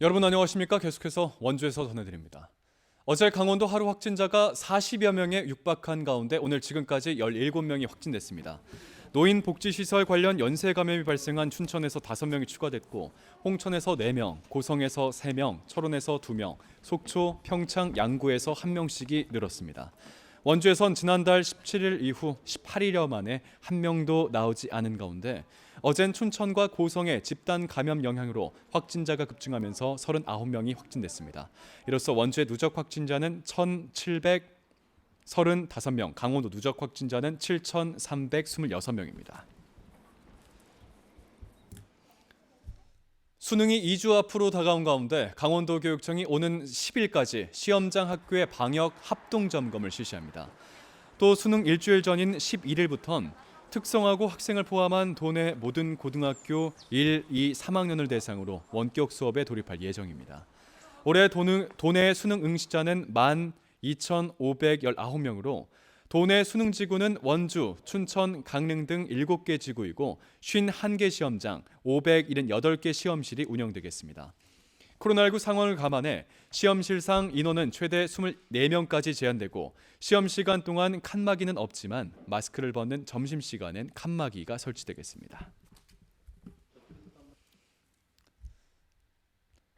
여러분 안녕하십니까? 계속해서 원주에서 전해드립니다. 어제 강원도 하루 확진자가 40여 명에 육박한 가운데 오늘 지금까지 17명이 확진됐습니다. 노인 복지 시설 관련 연쇄 감염이 발생한 춘천에서 5명이 추가됐고 홍천에서 4명, 고성에서 3명, 철원에서 2명, 속초, 평창, 양구에서 1명씩이 늘었습니다. 원주에선 지난달 17일 이후 18일여 만에 한 명도 나오지 않은 가운데 어젠 춘천과 고성의 집단 감염 영향으로 확진자가 급증하면서 39명이 확진됐습니다. 이로써 원주의 누적 확진자는 1,735명, 강원도 누적 확진자는 7,326명입니다. 수능이 2주 앞으로 다가온 가운데 강원도 교육청이 오는 10일까지 시험장 학교의 방역 합동 점검을 실시합니다. 또 수능 일주일 전인 11일부턴 특성화고 학생을 포함한 도내 모든 고등학교 1, 2, 3학년을 대상으로 원격 수업에 돌입할 예정입니다. 올해 도내 수능 응시자는 12,519명으로 도내 수능 지구는 원주, 춘천, 강릉 등 7개 지구이고 51개 시험장, 578개 시험실이 운영되겠습니다. 코로나19 상황을 감안해 시험실상 인원은 최대 24명까지 제한되고 시험 시간 동안 칸막이는 없지만 마스크를 벗는 점심 시간엔 칸막이가 설치되겠습니다.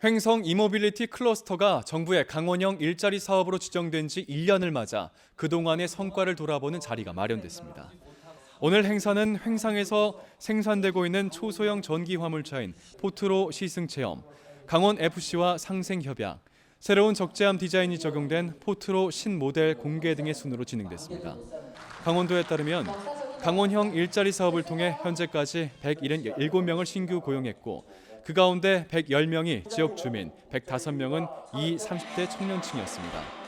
횡성 이모빌리티 클러스터가 정부의 강원형 일자리 사업으로 지정된 지 1년을 맞아 그동안의 성과를 돌아보는 자리가 마련됐습니다. 오늘 행사는 횡성에서 생산되고 있는 초소형 전기 화물차인 포트로 시승 체험, 강원 FC와 상생 협약, 새로운 적재함 디자인이 적용된 포트로 신모델 공개 등의 순으로 진행됐습니다. 강원도에 따르면 강원형 일자리 사업을 통해 현재까지 177명을 신규 고용했고 그 가운데 110명이 지역 주민, 105명은 이 30대 청년층이었습니다.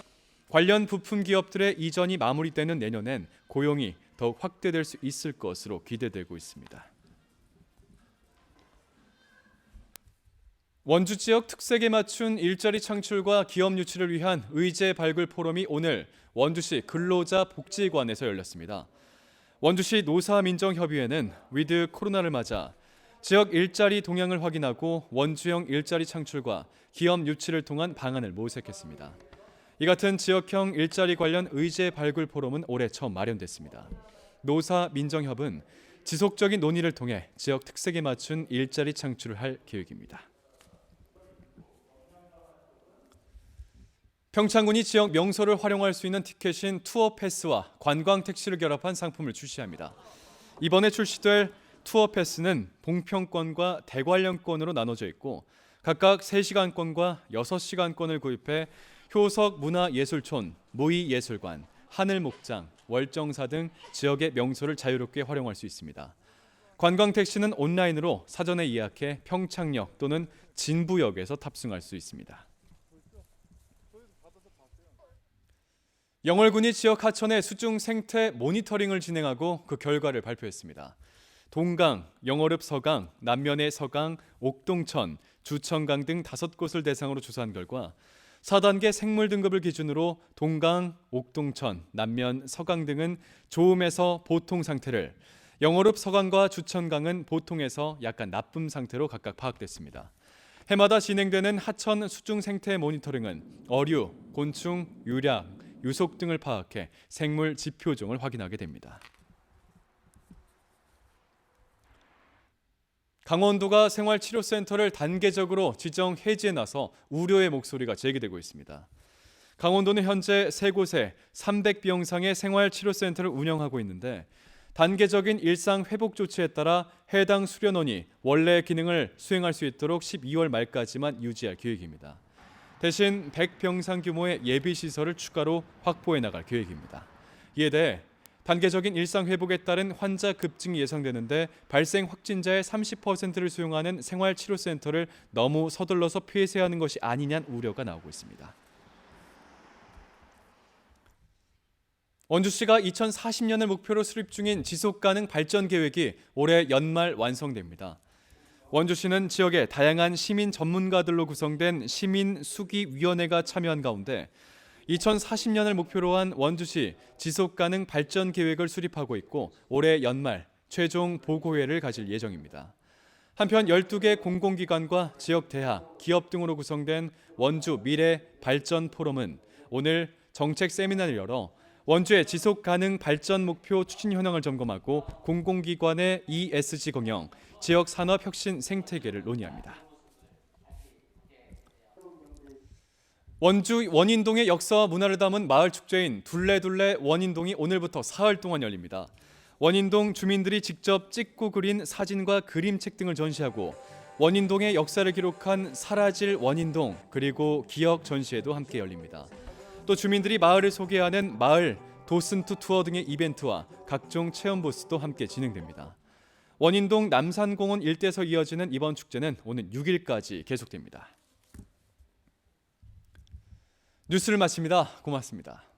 관련 부품 기업들의 이전이 마무리되는 내년엔 고용이 더욱 확대될 수 있을 것으로 기대되고 있습니다. 원주 지역 특색에 맞춘 일자리 창출과 기업 유치를 위한 의제 발굴 포럼이 오늘 원주시 근로자 복지관에서 열렸습니다. 원주시 노사민정협의회는 위드 코로나를 맞아 지역 일자리 동향을 확인하고 원주형 일자리 창출과 기업 유치를 통한 방안을 모색했습니다. 이 같은 지역형 일자리 관련 의제 발굴 포럼은 올해 처음 마련됐습니다. 노사 민정협은 지속적인 논의를 통해 지역 특색에 맞춘 일자리 창출을 할 계획입니다. 평창군이 지역 명소를 활용할 수 있는 티켓인 투어 패스와 관광 택시를 결합한 상품을 출시합니다. 이번에 출시될 투어 패스는 봉평권과 대관령권으로 나눠져 있고 각각 3시간권과 6시간권을 구입해 효석 문화예술촌, 무의예술관, 하늘목장, 월정사 등 지역의 명소를 자유롭게 활용할 수 있습니다. 관광 택시는 온라인으로 사전에 예약해 평창역 또는 진부역에서 탑승할 수 있습니다. 영월군이 지역 하천의 수중 생태 모니터링을 진행하고 그 결과를 발표했습니다. 동강, 영월읍 서강, 남면의 서강, 옥동천, 주천강 등 다섯 곳을 대상으로 조사한 결과 4단계 생물 등급을 기준으로 동강, 옥동천, 남면, 서강 등은 좋음에서 보통 상태를, 영월읍 서강과 주천강은 보통에서 약간 나쁨 상태로 각각 파악됐습니다. 해마다 진행되는 하천 수중 생태 모니터링은 어류, 곤충, 유약, 유속 등을 파악해 생물 지표종을 확인하게 됩니다. 강원도가 생활치료센터를 단계적으로 지정 해지에 나서 우려의 목소리가 제기되고 있습니다. 강원도는 현재 세 곳에 300병상의 생활치료센터를 운영하고 있는데 단계적인 일상 회복 조치에 따라 해당 수련원이 원래 기능을 수행할 수 있도록 12월 말까지만 유지할 계획입니다. 대신 100병상 규모의 예비 시설을 추가로 확보해 나갈 계획입니다. 이에 대해 단계적인 일상 회복에 따른 환자 급증이 예상되는데 발생 확진자의 30%를 수용하는 생활치료센터를 너무 서둘러서 폐쇄하는 것이 아니냐는 우려가 나오고 있습니다. 원주시가 2040년을 목표로 수립 중인 지속 가능 발전 계획이 올해 연말 완성됩니다. 원주시는 지역의 다양한 시민 전문가들로 구성된 시민 수기 위원회가 참여한 가운데 2040년을 목표로 한 원주시 지속 가능 발전 계획을 수립하고 있고 올해 연말 최종 보고회를 가질 예정입니다. 한편 12개 공공기관과 지역 대학, 기업 등으로 구성된 원주 미래 발전 포럼은 오늘 정책 세미나를 열어 원주의 지속 가능 발전 목표 추진 현황을 점검하고 공공기관의 ESG 경영, 지역 산업 혁신 생태계를 논의합니다. 원주 원인동의 역사와 문화를 담은 마을 축제인 둘레둘레 원인동이 오늘부터 사흘 동안 열립니다. 원인동 주민들이 직접 찍고 그린 사진과 그림책 등을 전시하고 원인동의 역사를 기록한 사라질 원인동 그리고 기억 전시회도 함께 열립니다. 또 주민들이 마을을 소개하는 마을 도슨투 투어 등의 이벤트와 각종 체험 부스도 함께 진행됩니다. 원인동 남산공원 일대에서 이어지는 이번 축제는 오는 6일까지 계속됩니다. 뉴스를 마칩니다. 고맙습니다.